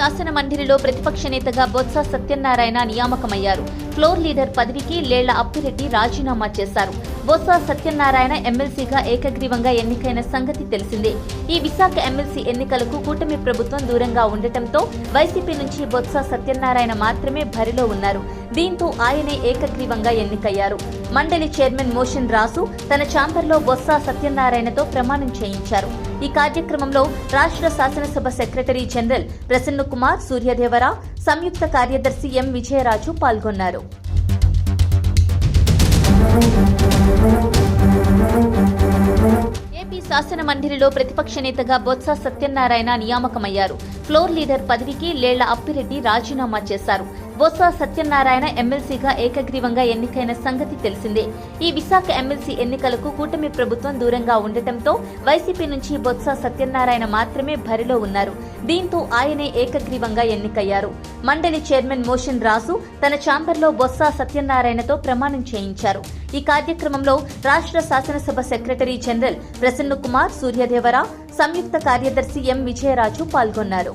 శాసన మండలిలో ప్రతిపక్ష నేతగా బొత్స సత్యనారాయణ నియామకమయ్యారు. ఫ్లోర్ లీడర్ పదవికి లేళ్ళ అప్పిరెడ్డి రాజీనామా చేశారు. బొత్స సత్యనారాయణ ఎమ్మెల్సీగా ఏకగ్రీవంగా ఎన్నికైన సంగతి తెలిసిందే. ఈ విశాఖ ఎమ్మెల్సీ ఎన్నికలకు కూటమి ప్రభుత్వం దూరంగా ఉండటంతో వైసీపీ నుంచి బొత్స సత్యనారాయణ మాత్రమే బరిలో ఉన్నారు. దీంతో ఆయనే ఏకగ్రీవంగా ఎన్నికయ్యారు. మండలి చైర్మన్ మోషన్ రాసు తన ఛాంబర్లో బొత్స సత్యనారాయణతో ప్రమాణం చేయించారు. ఈ కార్యక్రమంలో రాష్ట్ర శాసనసభ సెక్రటరీ జనరల్ ప్రసన్న కుమార్ సంయుక్త కార్యదర్శి ఎం విజయరాజు పాల్గొన్నారు. శాసన మండలిలో ప్రతిపక్ష నేతగా బొత్స సత్యనారాయణ నియామకమయ్యారు. ఫ్లోర్ లీడర్ పదవికి లేళ్ళ అప్పిరెడ్డి రాజీనామా చేశారు. బొత్స సత్యనారాయణ ఎమ్మెల్సీగా ఏకగ్రీవంగా ఎన్నికైన సంగతి తెలిసిందే. ఈ విశాఖ ఎమ్మెల్సీ ఎన్నికలకు కూటమి ప్రభుత్వం దూరంగా ఉండటంతో వైసీపీ నుంచి బొత్స సత్యనారాయణ మాత్రమే బరిలో ఉన్నారు. దీంతో ఆయనే ఏకగ్రీవంగా ఎన్నికయ్యారు. మండలి చైర్మన్ మోషన్ రాసు తన ఛాంబర్లో బొత్స సత్యనారాయణతో ప్రమాణం చేయించారు. ఈ కార్యక్రమంలో రాష్ట్ర శాసనసభ సెక్రటరీ జనరల్ ప్రసన్న కుమార్ సూర్యదేవర సంయుక్త కార్యదర్శి ఎం విజయరాజు పాల్గొన్నారు.